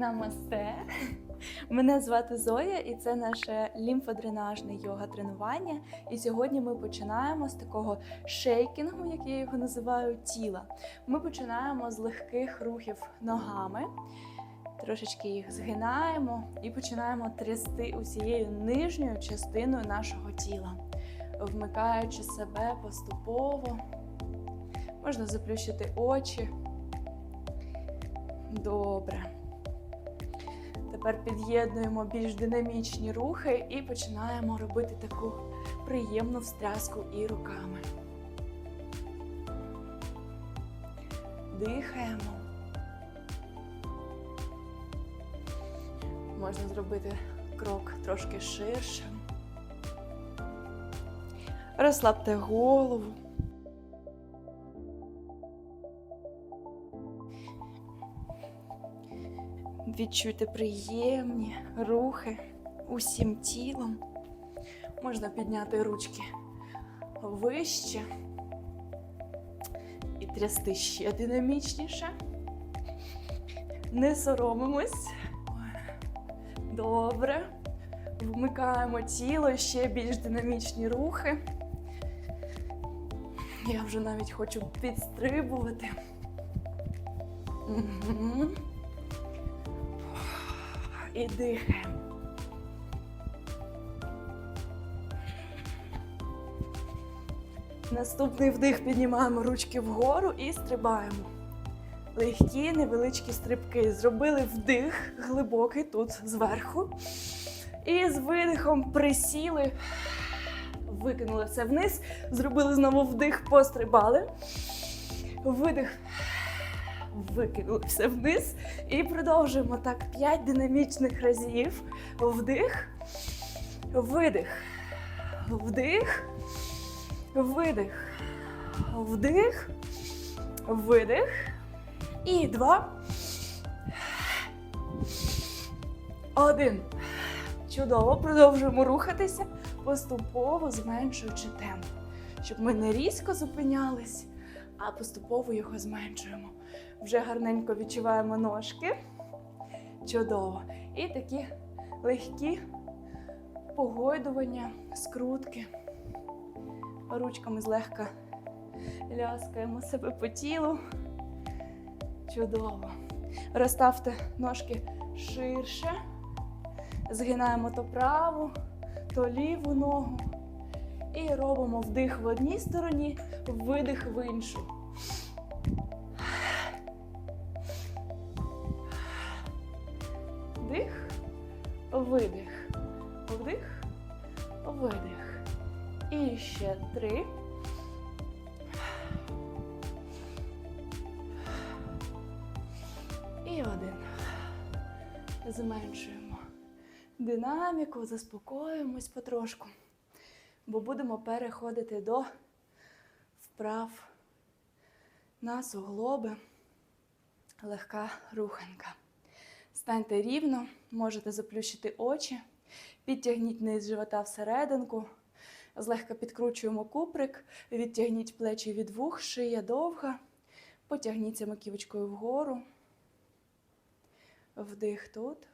Намасте. Мене звати Зоя, і це наше лімфодренажне йога-тренування. І сьогодні ми починаємо з такого шейкінгу, як я його називаю, тіла. Ми починаємо з легких рухів ногами, трошечки їх згинаємо і починаємо трясти усією нижньою частиною нашого тіла, вмикаючи себе поступово. Можна заплющити очі. Добре. Тепер під'єднуємо більш динамічні рухи і починаємо робити таку приємну встряску і руками. Дихаємо. Можна зробити крок трошки ширше. Розслабте голову. Відчуйте приємні рухи усім тілом. Можна підняти ручки вище і трясти ще динамічніше. Не соромимось. Добре. Вмикаємо тіло, ще більш динамічні рухи. Я вже навіть хочу підстрибувати. Угу. І дихаємо. Наступний вдих піднімаємо ручки вгору і стрибаємо. Легкі, невеличкі стрибки. Зробили вдих глибокий тут зверху. І з видихом присіли, викинули все вниз. Зробили знову вдих, пострибали. Видих. Викинули вниз. І продовжуємо так 5 динамічних разів. Вдих, видих, вдих, видих, вдих, видих. І два. Один. Чудово. Продовжуємо рухатися, поступово зменшуючи темп, щоб ми не різко зупинялись, а поступово його зменшуємо. Вже гарненько відчуваємо ножки. Чудово. І такі легкі погойдування, скрутки. Ручками злегка ляскаємо себе по тілу. Чудово. Розставте ножки ширше. Згинаємо то праву, то ліву ногу. І робимо вдих в одній стороні, видих в іншу. Динаміку, заспокоюємось потрошку, бо будемо переходити до вправ на суглоби. Легка руханка. Станьте рівно, можете заплющити очі, підтягніть низ живота всерединку, злегка підкручуємо куприк, відтягніть плечі від вух, шия довга, потягніться маківочкою вгору. Вдих тут.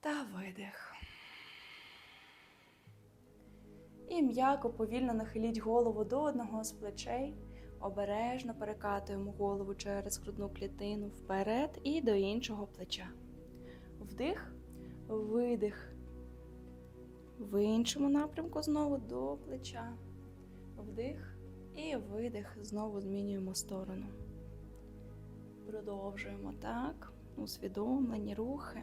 Та видих. І м'яко, повільно нахиліть голову до одного з плечей. Обережно перекатуємо голову через грудну клітину вперед і до іншого плеча. Вдих, видих. В іншому напрямку знову до плеча. Вдих і видих. Знову змінюємо сторону. Продовжуємо так. Усвідомлені рухи.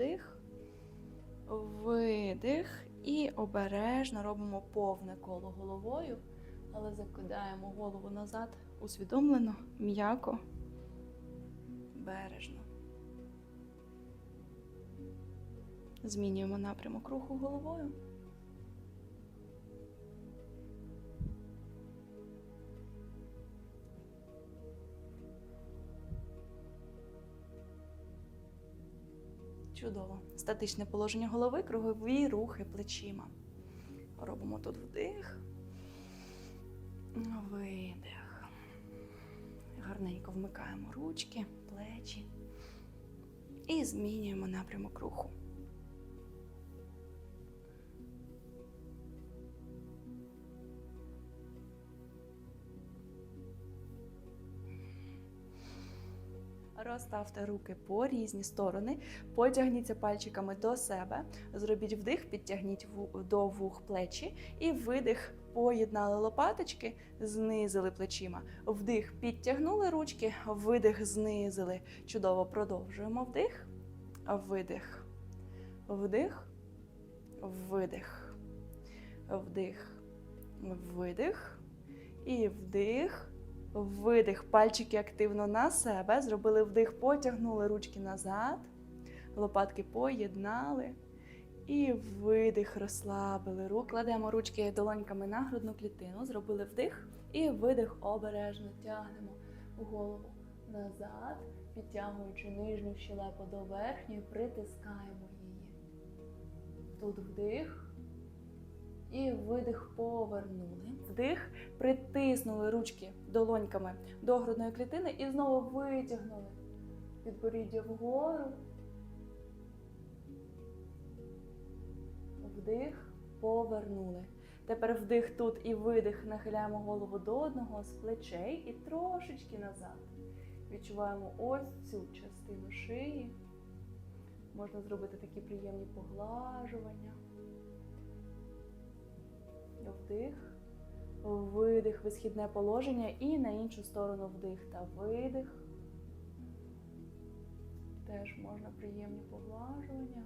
Вдих, видих і обережно робимо повне коло головою, але закидаємо голову назад усвідомлено, м'яко, бережно. Змінюємо напрямок руху головою. Чудово. Статичне положення голови, кругові рухи плечима. Робимо тут вдих. Видих. Гарненько вмикаємо ручки, плечі. І змінюємо напрямок руху. Розставте руки по різні сторони, потягніться пальчиками до себе, зробіть вдих, підтягніть до вух плечі і видих. Поєднали лопаточки, знизили плечима. Вдих, підтягнули ручки, видих, знизили. Чудово продовжуємо вдих, видих, вдих, видих, вдих, видих і вдих. Видих, пальчики активно на себе. Зробили вдих, потягнули ручки назад, лопатки поєднали. І видих, розслабили руки. Кладемо ручки долоньками на грудну клітину, зробили вдих і видих обережно тягнемо голову назад, підтягуючи нижню щелепу до верхньої, притискаємо її. Тут вдих. І видих повернули. Вдих, притиснули ручки долоньками до грудної клітини і знову витягнули підборіддя вгору. Вдих, повернули. Тепер вдих тут і видих. Нахиляємо голову до одного з плечей і трошечки назад. Відчуваємо ось цю частину шиї. Можна зробити такі приємні поглажування. Вдих, видих, висхідне положення і на іншу сторону вдих та видих. Теж можна приємні поглажування.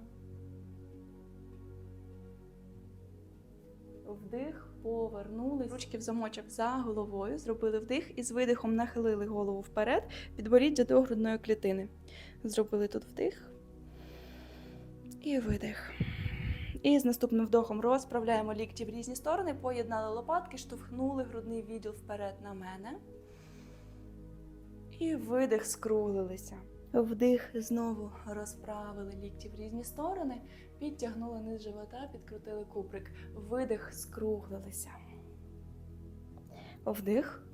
Вдих, повернулись. Ручки в замочок за головою. Зробили вдих і з видихом нахилили голову вперед, підборіддя до грудної клітини. Зробили тут вдих і видих. І з наступним вдохом розправляємо лікті в різні сторони, поєднали лопатки, штовхнули грудний відділ вперед на мене. І видих, скруглилися. Вдих, знову розправили лікті в різні сторони, підтягнули низ живота, підкрутили куприк. Видих, скруглилися. Вдих.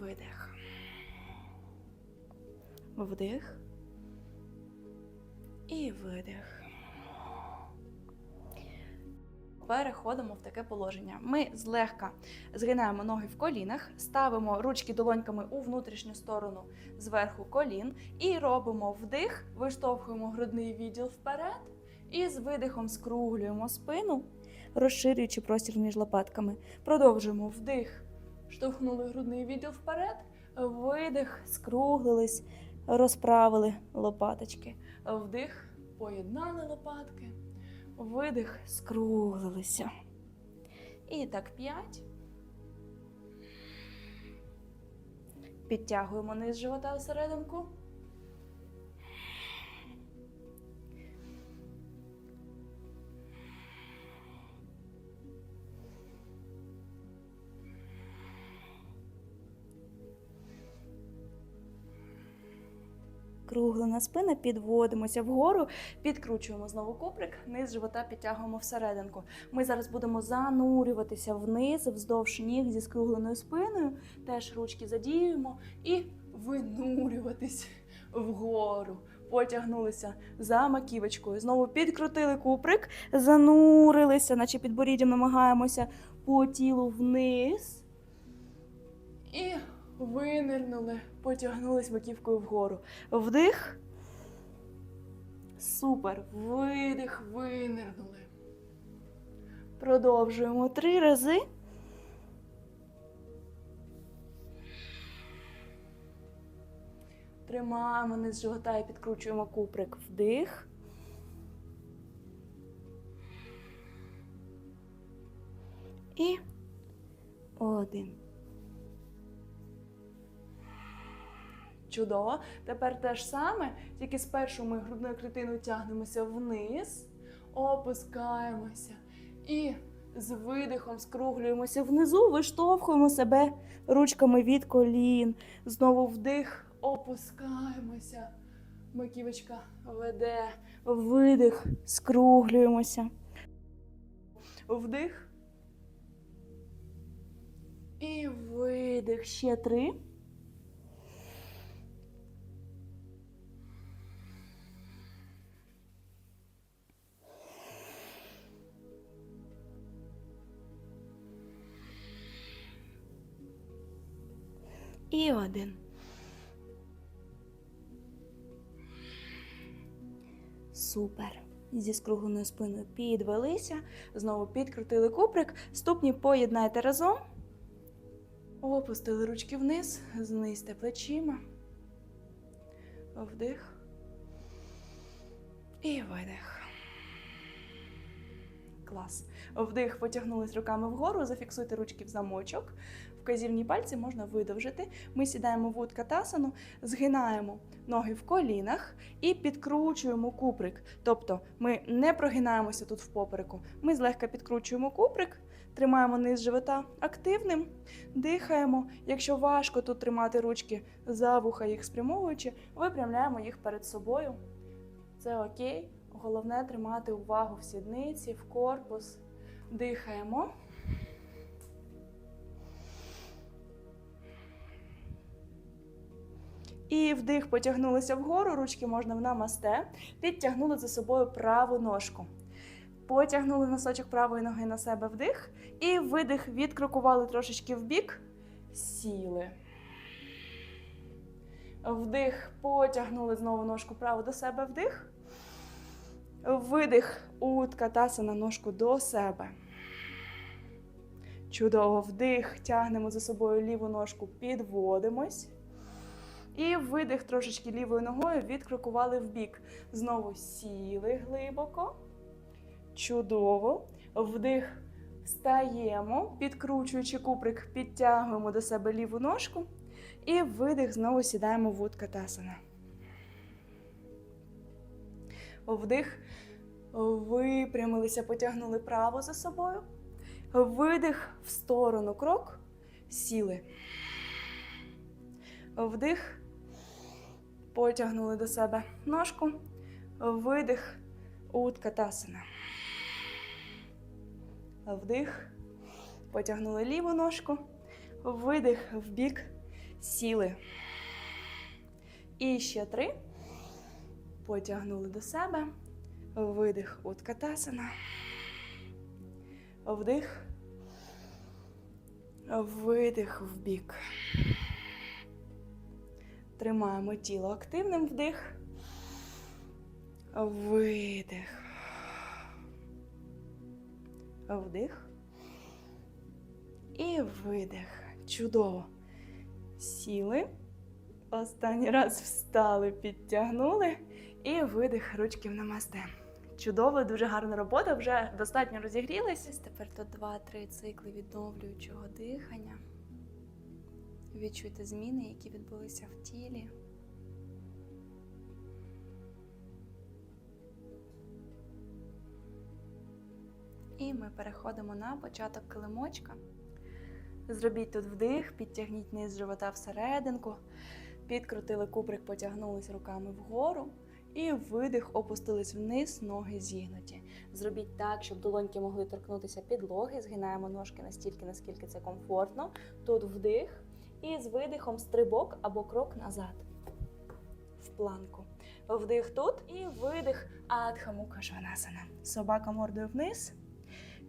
Видих. Вдих. І видих. Переходимо в таке положення. Ми злегка згинаємо ноги в колінах, ставимо ручки долоньками у внутрішню сторону зверху колін і робимо вдих, виштовхуємо грудний відділ вперед і з видихом скруглюємо спину, розширюючи простір між лопатками. Продовжуємо вдих, штовхнули грудний відділ вперед, видих, скруглились, розправили лопаточки. Вдих, поєднали лопатки. Видих, скруглилися. І так п'ять. Підтягуємо низ живота всерединку. Круглена спина, підводимося вгору, підкручуємо знову куприк, низ живота підтягуємо всерединку. Ми зараз будемо занурюватися вниз, вздовж ніг зі скругленою спиною. Теж ручки задіюємо і винурюватись вгору. Потягнулися за маківочкою. Знову підкрутили куприк, занурилися, наче підборіддям намагаємося по тілу вниз. Винирнули, потягнулись маківкою вгору. Вдих. Супер. Видих, винирнули. Продовжуємо три рази. Тримаємо низ живота і підкручуємо куприк. Вдих. І один. Чудово. Тепер те ж саме, тільки спершу ми грудною клітиною тягнемося вниз, опускаємося і з видихом скруглюємося внизу, виштовхуємо себе ручками від колін. Знову вдих, опускаємося. Маківочка веде. Видих. Скруглюємося. Вдих. І видих. Ще три. І один. Супер. Зі скругленою спиною підвелися, знову підкрутили куприк, ступні поєднайте разом. Опустили ручки вниз, знизьте плечима. Вдих. І видих. Клас. Вдих, потягнулись руками вгору, зафіксуйте ручки в замочок. Вказівні пальці можна видовжити. Ми сідаємо в уткатасану, згинаємо ноги в колінах і підкручуємо куприк. Тобто ми не прогинаємося тут в попереку. Ми злегка підкручуємо куприк, тримаємо низ живота активним, дихаємо. Якщо важко тут тримати ручки за вуха їх спрямовуючи, випрямляємо їх перед собою. Це окей. Головне тримати увагу в сідниці, в корпус. Дихаємо. І вдих, потягнулися вгору, ручки можна в намасте. Підтягнули за собою праву ножку. Потягнули носочок правої ноги на себе вдих. І видих, відкрокували трошечки вбік. Сіли. Вдих, потягнули знову ножку праву до себе вдих. Видих, утка таса на ножку до себе. Чудово, вдих, тягнемо за собою ліву ножку, підводимось. І видих трошечки лівою ногою відкрокували в бік. Знову сіли глибоко. Чудово. Вдих. Встаємо, підкручуючи куприк, підтягуємо до себе ліву ножку. І видих, знову сідаємо в уткатасана. Вдих. Випрямилися, потягнули праву за собою. Видих в сторону крок. Сіли. Вдих. Потягнули до себе ножку. Видих. Уткатасана. Вдих. Потягнули ліву ножку. Видих в бік. Сіли. І ще три. Потягнули до себе. Видих. Уткатасана. Вдих. Видих в бік. Тримаємо тіло активним вдих. Видих. Вдих. І видих. Чудово. Сіли. Останній раз встали, підтягнули. І видих ручки в намасте. Чудово, дуже гарна робота, вже достатньо розігрілися. Тепер тут 2-3 цикли відновлюючого дихання. Відчуйте зміни, які відбулися в тілі. І ми переходимо на початок килимочка. Зробіть тут вдих, підтягніть низ живота всерединку, підкрутили куприк, потягнулись руками вгору. І видих, опустились вниз, ноги зігнуті. Зробіть так, щоб долоньки могли торкнутися підлоги. Згинаємо ножки настільки, наскільки це комфортно. Тут вдих. І з видихом стрибок або крок назад. В планку. Вдих тут і видих Адха Мукха Шванасана. Собака мордою вниз.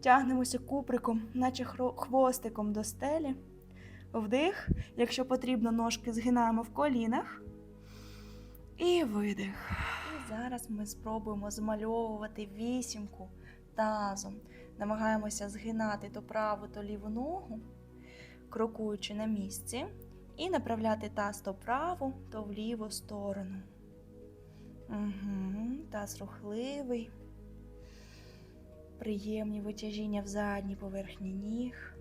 Тягнемося куприком, наче хвостиком до стелі. Вдих. Якщо потрібно, ножки згинаємо в колінах. І видих. І зараз ми спробуємо змальовувати вісімку тазом. Намагаємося згинати то праву, то ліву ногу крокуючи на місці, і направляти таз то праву, то в ліву сторону. Угу, Таз рухливий, приємні витяжіння в задній поверхні ніг.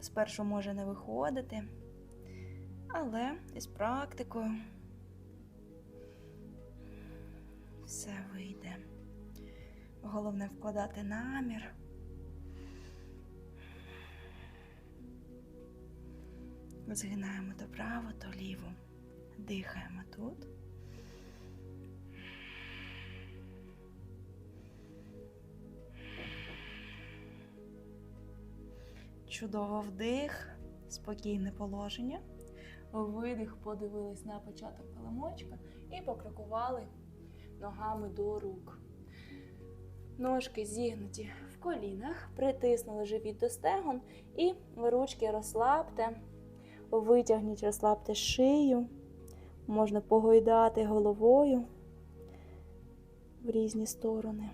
Спершу може не виходити, але із практикою все вийде. Головне вкладати намір. Згинаємо то право, то ліво. Дихаємо тут. Чудово вдих, спокійне положення. Видих, подивились на початок килимочка і покрокували ногами до рук. Ножки зігнуті в колінах, притиснули живіт до стегон і ручки розслабте, витягніть, розслабте шию. Можна погойдати головою в різні сторони.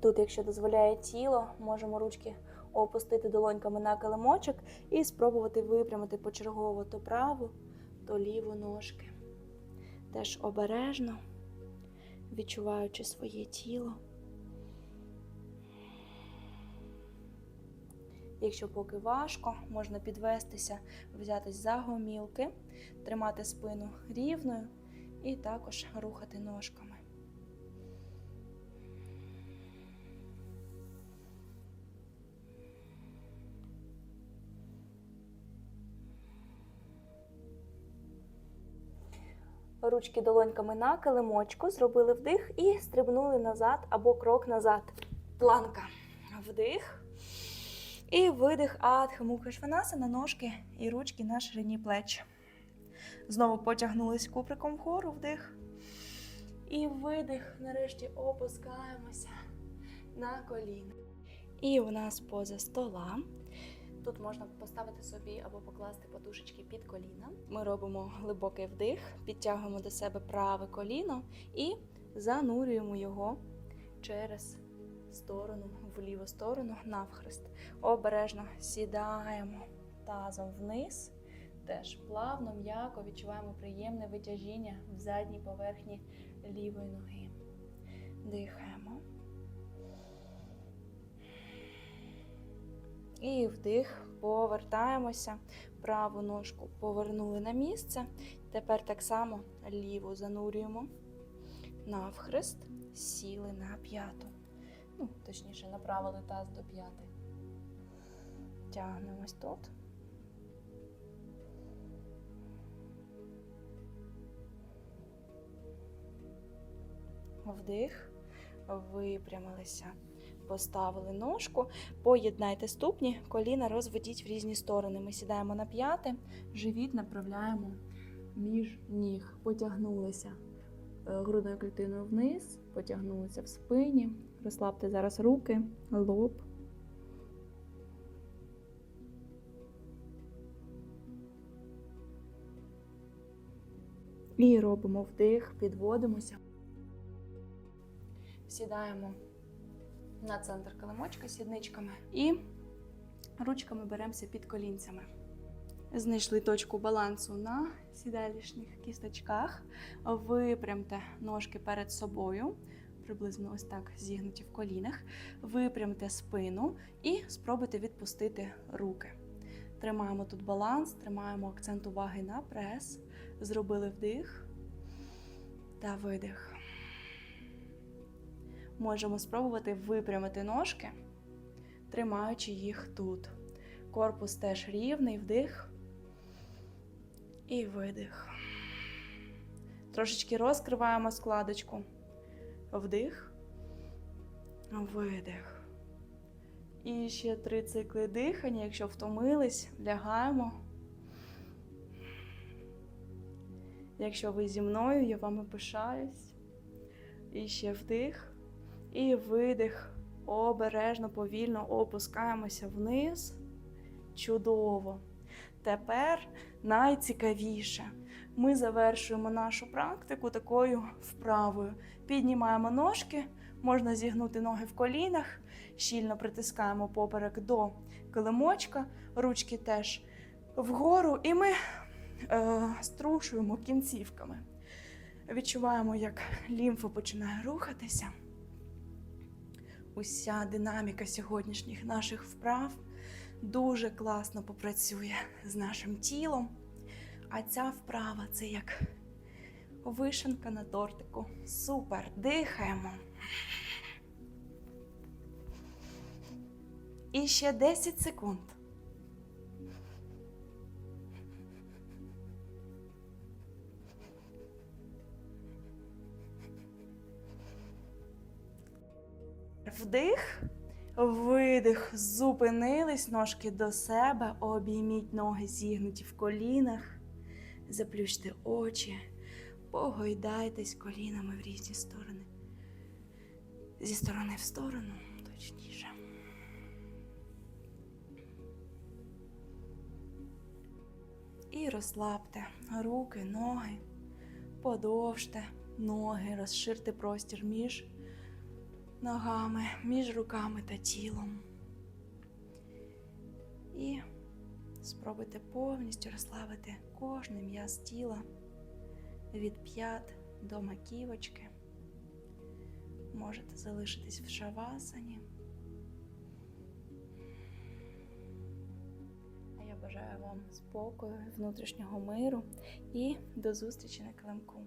Тут, якщо дозволяє тіло, можемо ручки опустити долоньками на килимочок і спробувати випрямити почергово то праву, то ліву ножки. Теж обережно, відчуваючи своє тіло. Якщо поки важко, можна підвестися, взятись за гомілки, тримати спину рівною і також рухати ножками. Ручки долоньками на килимочку, зробили вдих і стрибнули назад або крок назад. Планка. Вдих. І видих Адха Мукха Шванасана, ножки і ручки на ширині плеч. Знову потягнулись куприком вгору, вдих. І видих. Нарешті опускаємося на коліна. І у нас поза стола. Тут можна поставити собі або покласти подушечки під коліна. Ми робимо глибокий вдих, підтягуємо до себе праве коліно і занурюємо його через сторону, в ліву сторону, навхрест. Обережно сідаємо тазом вниз. Теж плавно, м'яко відчуваємо приємне витяжіння в задній поверхні лівої ноги. Дихаємо. І вдих, повертаємося. Праву ножку повернули на місце. Тепер так само ліву занурюємо навхрест, сіли на п'яту. Ну, точніше, направили таз до п'яти. Тягнемось тут. Вдих, випрямилися. Поставили ножку, поєднайте ступні, коліна розведіть в різні сторони. Ми сідаємо на п'яте, живіт направляємо між ніг. Потягнулися е, грудною клітиною вниз, потягнулися в спині. Розслабте зараз руки, лоб. І робимо вдих, підводимося. Сідаємо на центр килимочка сідничками і ручками беремося під колінцями. Знайшли точку балансу на сідалішніх кісточках. Випрямте ножки перед собою, приблизно ось так зігнуті в колінах. Випрямте спину і спробуйте відпустити руки. Тримаємо тут баланс, тримаємо акцент уваги на прес. Зробили вдих та видих. Можемо спробувати випрямити ножки, тримаючи їх тут. Корпус теж рівний, вдих і видих. Трошечки розкриваємо складочку. Вдих, видих. І ще три цикли дихання. Якщо втомились, лягаємо. Якщо ви зі мною, я вами пишаюсь. І ще вдих. І видих. Обережно, повільно опускаємося вниз. Чудово. Тепер найцікавіше. Ми завершуємо нашу практику такою вправою. Піднімаємо ножки, можна зігнути ноги в колінах, щільно притискаємо поперек до килимочка, ручки теж вгору, і ми е, струшуємо кінцівками. Відчуваємо, як лімфа починає рухатися. Уся динаміка сьогоднішніх наших вправ дуже класно попрацює з нашим тілом. А ця вправа це як вишенка на тортику. Супер. Дихаємо. І ще 10 секунд. Вдих, видих, зупинились, ножки до себе, обійміть ноги зігнуті в колінах, заплющте очі, погойдайтесь колінами в різні сторони. Зі сторони в сторону, точніше. І розслабте руки, ноги, подовжте ноги, розширте простір між ногами, між руками та тілом. І спробуйте повністю розслабити кожний м'яз тіла від п'ят до маківочки. Можете залишитись в шавасані. А я бажаю вам спокою, внутрішнього миру і до зустрічі на килимку.